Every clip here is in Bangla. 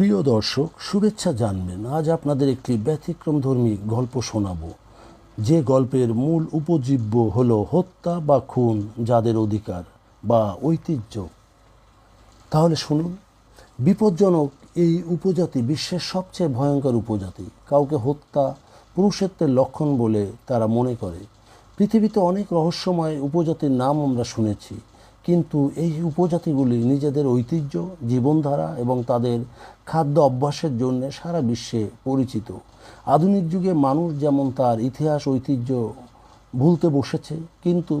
প্রিয় দর্শক, শুভেচ্ছা জানবেন। আজ আপনাদের একটি ব্যতিক্রমধর্মী গল্প শোনাব। যে গল্পের মূল উপজীব্য হলো হত্যা বা খুন, যাদের অধিকার বা ঐতিহ্য। তাহলে শুনুন। বিপজ্জনক এই উপজাতি বিশ্বের সবচেয়ে ভয়ঙ্কর উপজাতি। কাউকে হত্যা, পুরুষত্বের লক্ষণ বলে তারা মনে করে। পৃথিবীতে অনেক রহস্যময় উপজাতির নাম আমরা শুনেছি। কিন্তু এই উপজাতিগুলি নিজেদের ঐতিহ্য, জীবনধারা এবং তাদের খাদ্য অভ্যাসের জন্য সারা বিশ্বে পরিচিত। আধুনিক যুগে মানুষ যেমন তার ইতিহাস, ঐতিহ্য ভুলতে বসেছে, কিন্তু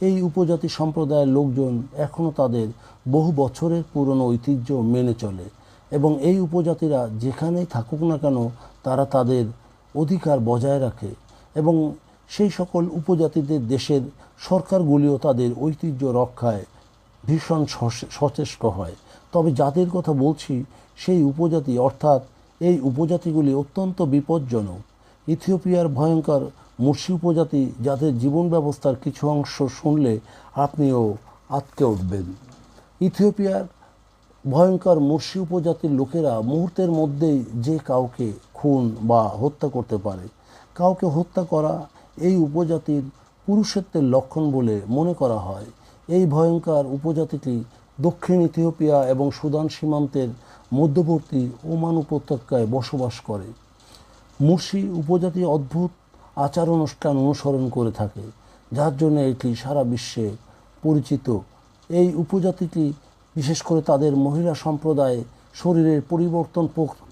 এই উপজাতি সম্প্রদায়ের লোকজন এখনও তাদের বহু বছরের পুরনো ঐতিহ্য মেনে চলে এবং এই উপজাতিরা যেখানেই থাকুক না কেন, তারা তাদের অধিকার বজায় রাখে এবং সেই সকল উপজাতিদের দেশের সরকারগুলিও তাদের ঐতিহ্য রক্ষায় ভীষণ সচেষ্ট হয়। তবে যাদের কথা বলছি, সেই উপজাতি অর্থাৎ এই উপজাতিগুলি অত্যন্ত বিপজ্জনক। ইথিওপিয়ার ভয়ঙ্কর মুর্শি উপজাতি যাদের জীবন ব্যবস্থার কিছু অংশ শুনলে আপনিও আটকে উঠবেন। ইথিওপিয়ার ভয়ঙ্কর মুর্শি উপজাতির লোকেরা মুহূর্তের মধ্যেই যে কাউকে খুন বা হত্যা করতে পারে, কাউকে হত্যা করা এই উপজাতির পুরুষত্বের লক্ষণ বলে মনে করা হয়। এই ভয়ঙ্কর উপজাতিটি দক্ষিণ ইথিওপিয়া এবং সুদান সীমান্তের মধ্যবর্তী ওমান উপত্যকায় বসবাস করে। মুর্শি উপজাতি অদ্ভুত আচার অনুষ্ঠান অনুসরণ করে থাকে, যার জন্য এটি সারা বিশ্বে পরিচিত। এই উপজাতিটি, বিশেষ করে তাদের মহিলা সম্প্রদায়, শরীরের পরিবর্তন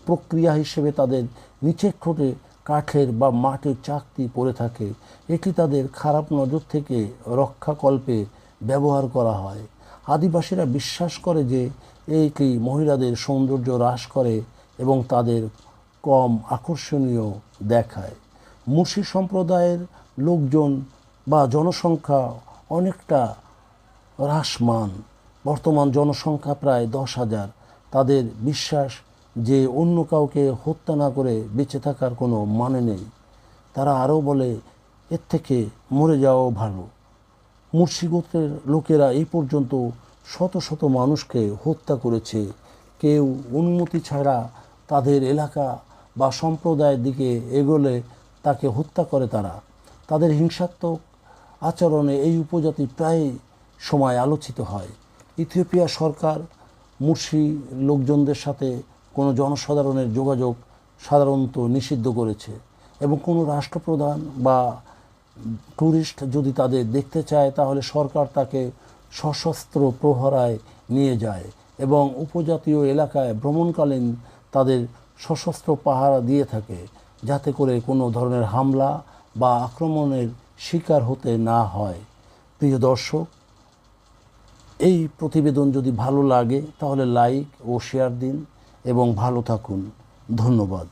প্রক্রিয়া হিসেবে তাদের নিচের ঠোঁটে কাঠের বা মাটির চাকতি পড়ে থাকে, এটি তাদের খারাপ নজর থেকে রক্ষাকল্পে ব্যবহার করা হয়। আদিবাসীরা বিশ্বাস করে যে এইটি মহিলাদের সৌন্দর্য হ্রাস করে এবং তাদের কম আকর্ষণীয় দেখায়। মুর্শি সম্প্রদায়ের লোকজন বা জনসংখ্যা অনেকটা হ্রাসমান। বর্তমান জনসংখ্যা প্রায় দশ হাজার। তাদের বিশ্বাস যে অন্য কাউকে হত্যা না করে বেঁচে থাকার কোনো মানে নেই। তারা আরও বলে, এর থেকে মরে যাওয়াও ভালো। মুর্শি গোত্রের লোকেরা এই পর্যন্ত শত শত মানুষকে হত্যা করেছে। কেউ অনুমতি ছাড়া তাদের এলাকা বা সম্প্রদায়ের দিকে এগোলে তাকে হত্যা করে তারা। তাদের হিংসাত্মক আচরণে এই উপজাতি প্রায় সময় আলোচিত হয়। ইথিওপিয়া সরকার মুর্শি লোকজনদের সাথে কোনো জনসাধারণের যোগাযোগ সাধারণত নিষিদ্ধ করেছে এবং কোনো রাষ্ট্রপ্রধান বা ট্যুরিস্ট যদি তাদের দেখতে চায়, তাহলে সরকার তাকে সশস্ত্র প্রহরায় নিয়ে যায় এবং উপজাতীয় এলাকায় ভ্রমণকালীন তাদের সশস্ত্র পাহারা দিয়ে থাকে, যাতে করে কোনো ধরনের হামলা বা আক্রমণের শিকার হতে না হয়। প্রিয় দর্শক, এই প্রতিবেদন যদি ভালো লাগে, তাহলে লাইক ও শেয়ার দিন। এবং ভালো থাকুন। ধন্যবাদ।